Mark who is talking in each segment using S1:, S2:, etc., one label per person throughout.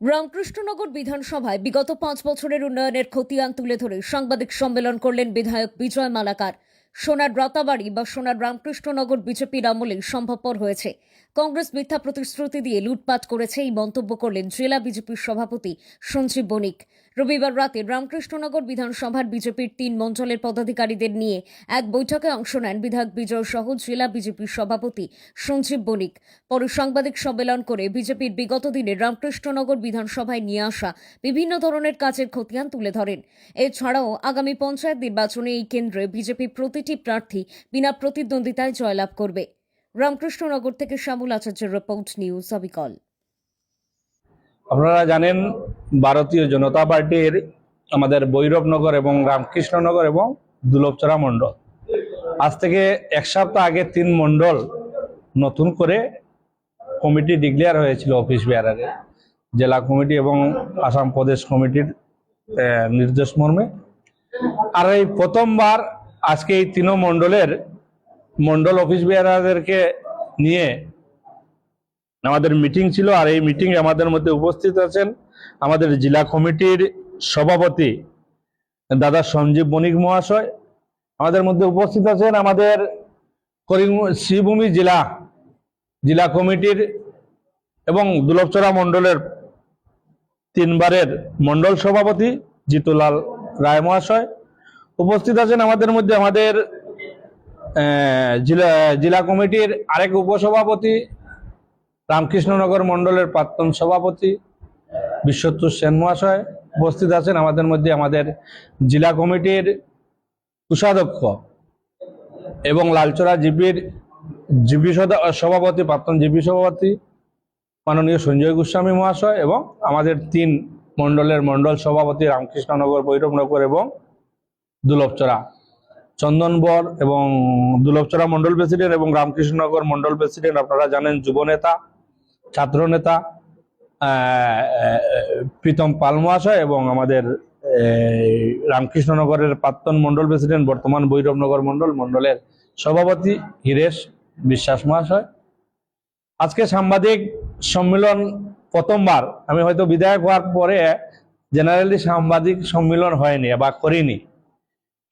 S1: রামকৃষ্ণনগর বিধানসভায় বিগত পাঁচ বছরের উন্নয়নের খতিয়ান তুলে ধরে সাংবাদিক সম্মেলন করলেন বিধায়ক বিজয় মালাকার। সোনার রাতাবাড়ি বা সোনার রামকৃষ্ণনগর বিজেপির আমলে সম্ভবপর হয়েছে। কংগ্রেস মিথ্যা প্রতিশ্রুতি দিয়ে লুটপাট করেছে এই মন্তব্য করলেন জেলা বিজেপির সভাপতি সঞ্জীব বণিক। রবিবার রাতে রামকৃষ্ণনগর বিধানসভার বিজেপির তিন মঞ্চলের পদাধিকারীদের নিয়ে এক বৈঠকে অংশ নেন বিধায়ক বিজয় সহ জেলা বিজেপির সভাপতি সঞ্জীব বণিক। পরে সাংবাদিক সম্মেলন করে বিজেপির বিগত দিনে রামকৃষ্ণনগর বিধানসভায় নিয়ে আসা বিভিন্ন ধরনের কাজের খতিয়ান তুলে ধরেন। এছাড়াও আগামী পঞ্চায়েত নির্বাচনে এই কেন্দ্রে বিজেপি প্রতিটি প্রার্থী বিনা প্রতিদ্বন্দ্বিতায় জয়লাভ করবে। রামকৃষ্ণনগর থেকে শ্যামল আচার্যের রিপোর্ট নিউজ অবিকল।
S2: আপনারা জানেন ভারতীয় জনতা পার্টির আমাদের ভৈরবনগর এবং রামকৃষ্ণনগর এবং দুলভচরা মণ্ডল। আজ থেকে এক সপ্তাহ আগে তিন মণ্ডল নতুন করে কমিটি ডিক্লেয়ার হয়েছিল অফিস বেয়ারারে জেলা কমিটি এবং আসাম প্রদেশ কমিটির নির্দেশ মর্মে। আর এই প্রথমবার আজকে এই তিন মণ্ডলের মণ্ডল অফিস বেয়ারাদেরকে নিয়ে আমাদের মিটিং ছিল আর এই মিটিং আমাদের মধ্যে উপস্থিত আছেন আমাদের জেলা কমিটির সভাপতি দাদা সঞ্জীব বণিক মহাশয়, আমাদের মধ্যে উপস্থিত আছেন আমাদের করিম, শ্রীভূমি জেলা জেলা কমিটির এবং দুলভচরা মণ্ডলের তিনবারের মণ্ডল সভাপতি জিতুলাল রায় মহাশয়। উপস্থিত আছেন আমাদের মধ্যে আমাদের জেলা জেলা কমিটির আরেক উপসভাপতি রামকৃষ্ণনগর মণ্ডলের প্রাক্তন সভাপতি বিশ্বত্তর সেন মহাশয় উপস্থিত আছেন। আমাদের মধ্যে আমাদের জেলা কমিটির কোষাধ্যক্ষ এবং লালচরা জিপির জিপি সদা- সভাপতি, প্রাক্তন জিপি সভাপতি মাননীয় সঞ্জয় গোস্বামী মহাশয় এবং আমাদের তিন মণ্ডলের মণ্ডল সভাপতি রামকৃষ্ণনগর ভৈরবনগর এবং দুলভচরা চন্দনবর এবং দুলভচরা মণ্ডল প্রেসিডেন্ট এবং রামকৃষ্ণনগর মণ্ডল প্রেসিডেন্ট, আপনারা জানেন, যুব নেতা, ছাত্র নেতা প্রীতম পাল মহাশয় এবং আমাদের রামকৃষ্ণনগরের প্রাক্তন মণ্ডল প্রেসিডেন্ট, বর্তমান ভৈরবনগর মণ্ডল মণ্ডলের সভাপতি হিরেশ বিশ্বাস মহাশয়। আজকে সাংবাদিক সম্মেলন প্রথমবার। আমি হয়তো বিধায়ক হওয়ার পরে জেনারেলি সাংবাদিক সম্মেলন হয়নি বা করিনি।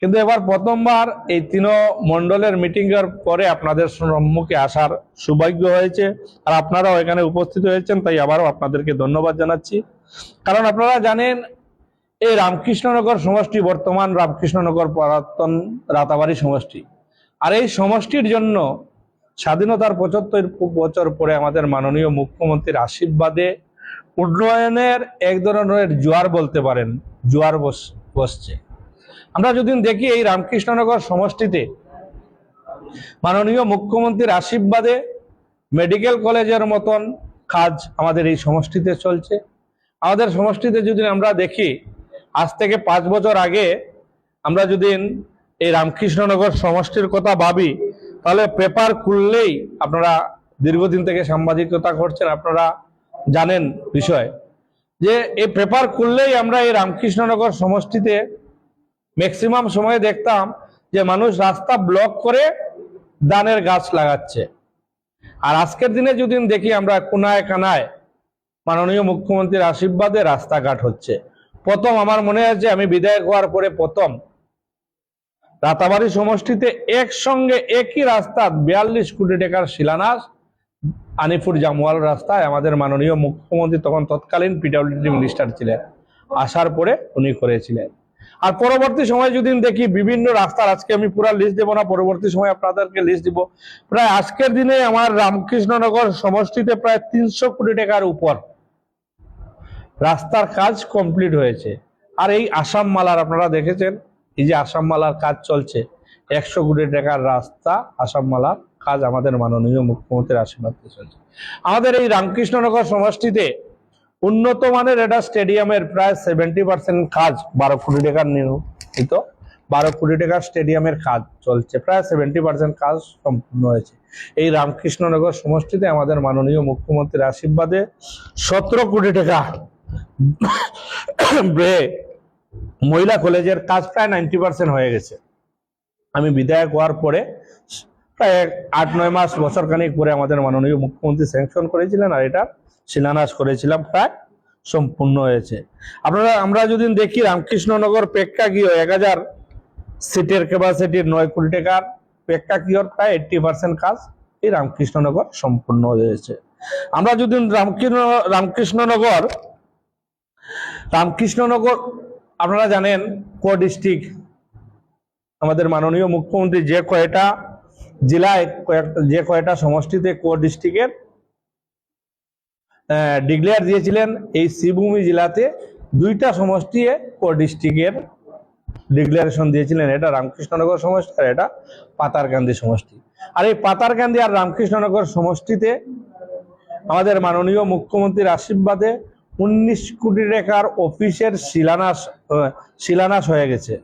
S2: কিন্তু এবার প্রথমবার এই তিন মণ্ডলের মিটিং এর পরে আপনাদের সম্মুখে আসার সৌভাগ্য হয়েছে। আর আপনারাও এখানে উপস্থিত হয়েছেন, তাই আবারও আপনাদেরকে ধন্যবাদ জানাচ্ছি। কারণ আপনারা জানেন, এই রামকৃষ্ণনগর সমষ্টি বর্তমান রামকৃষ্ণনগর পুরাতন রাতাবাড়ি সমষ্টি। আর এই সমষ্টির জন্য স্বাধীনতার পঁচাত্তর বছর পরে আমাদের মাননীয় মুখ্যমন্ত্রীর আশীর্বাদে উন্নয়নের এক ধরনের জোয়ার বলতে পারেন, জোয়ার বস- বসছে। আমরা যদি দেখি এই রামকৃষ্ণনগর সমষ্টিতে মাননীয় মুখ্যমন্ত্রীর আশীর্বাদে মেডিকেল কলেজের মতন কাজ আমাদের এই সমষ্টিতে চলছে। আমাদের সমষ্টিতে যদি আমরা দেখি, আজ থেকে পাঁচ বছর আগে আমরা যদি এই রামকৃষ্ণনগর সমষ্টির কথা ভাবি, তাহলে পেপার খুললেই আপনারা দীর্ঘদিন থেকে সাংবাদিকতা করছেন, আপনারা জানেন বিষয়। যে এই পেপার খুললেই আমরা এই রামকৃষ্ণনগর সমষ্টিতে ম্যাক্সিমাম সময়ে দেখতাম যে মানুষ রাস্তা ব্লক করে দানের গাছ লাগাচ্ছে। আর আজকের দিনে যদি দেখি আমরা কোনায় কানায় মাননীয় মুখ্যমন্ত্রীর আশীর্বাদে রাস্তাঘাট হচ্ছে। প্রথম আমার মনে আছে আমি বিধায়ক হওয়ার পরে প্রথম রাতাবাড়ি সমষ্টিতে একসঙ্গে একই রাস্তা বিয়াল্লিশ কোটি টাকার শিলান্যাস আনিপুর জামুয়াল রাস্তায় আমাদের মাননীয় মুখ্যমন্ত্রী তখন তৎকালীন পিডব্লিউডি মিনিস্টার ছিলেন। আসার পরে উনি করেছিলেন। আর পরবর্তী সময় যদি দেখি বিভিন্ন রাস্তার, আজকে আমি পুরো লিস্ট দেবো না, পরবর্তী সময় আপনাদেরকে লিস্ট দিব। প্রায় আজকের দিনে আমার রামকৃষ্ণনগর সমষ্টিতে প্রায় তিনশো কোটি টাকার উপর রাস্তার কাজ কমপ্লিট হয়েছে। আর এই আসাম মালার আপনারা দেখেছেন, এই যে আসাম মালার কাজ চলছে, একশো কোটি টাকার রাস্তা আসাম মালার কাজ আমাদের মাননীয় মুখ্যমন্ত্রীর আশীর্বাদ চলছে। আমাদের এই রামকৃষ্ণনগর সমষ্টিতে উন্নত মানের এটা স্টেডিয়ামের প্রায় সেভেন্টি পার্সেন্ট কাজ বারো কোটি টাকার নির্মিত। বারো কোটি টাকার স্টেডিয়ামের কাজ চলছে। প্রায় সেভেন্টি পার্সেন্ট কাজ সম্পূর্ণ হয়েছে। এই রামকৃষ্ণনগর সমষ্টিতে আমাদের মাননীয় মুখ্যমন্ত্রীর আশীর্বাদে সতেরো কোটি টাকা মহিলা কলেজের কাজ প্রায় নাইনটি পার্সেন্ট হয়ে গেছে। আমি বিধায়ক হওয়ার পরে আট, নয় মাস বছর খানিক পরে আমাদের মাননীয় মুখ্যমন্ত্রী স্যাংশন করেছিলেন আর এটা শিলান্যাস করেছিলাম, প্রায় সম্পূর্ণ হয়েছে। আপনারা, আমরা যদি দেখি রামকৃষ্ণনগর প্রেক্ষাগৃহ এক হাজার সিটের ক্যাপাসিটির নয় কোটি টাকার প্রেক্ষাগৃহর প্রায় এইটটি পার্সেন্ট কাজ এই রামকৃষ্ণনগর সম্পূর্ণ হয়েছে। আমরা যদি রামকৃষ্ণ, রামকৃষ্ণনগর রামকৃষ্ণনগর, আপনারা জানেন, কো ডিস্ট্রিক্ট আমাদের মাননীয় মুখ্যমন্ত্রী যে কয়টা জেলায় কয়েকটা যে কয়টা সমষ্টিতে কো ডিস্ট্রিক্টের ডিক্লেয়ার দিয়েছিলেন এই শ্রীভূমি জেলাতে দুইটা সমষ্টি কো ডিস্ট্রিক্টের ডিক্লারেশন দিয়েছিলেন। এটা রামকৃষ্ণনগর সমষ্টি আর এটা পাতারকান্দি সমষ্টি। আর এই পাতারকান্দি আর রামকৃষ্ণনগর সমষ্টিতে আমাদের মাননীয় মুখ্যমন্ত্রীর আশীর্বাদে উনিশ কোটি টাকার অফিসের শিলান্যাস শিলান্যাস হয়ে গেছে।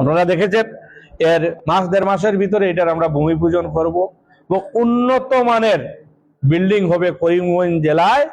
S2: আপনারা দেখেছেন এর মাস দেড় মাসের ভিতরে এটার আমরা ভূমি পূজন করব এবং উন্নত মানের বিল্ডিং হবে করিমগঞ্জ জেলায়।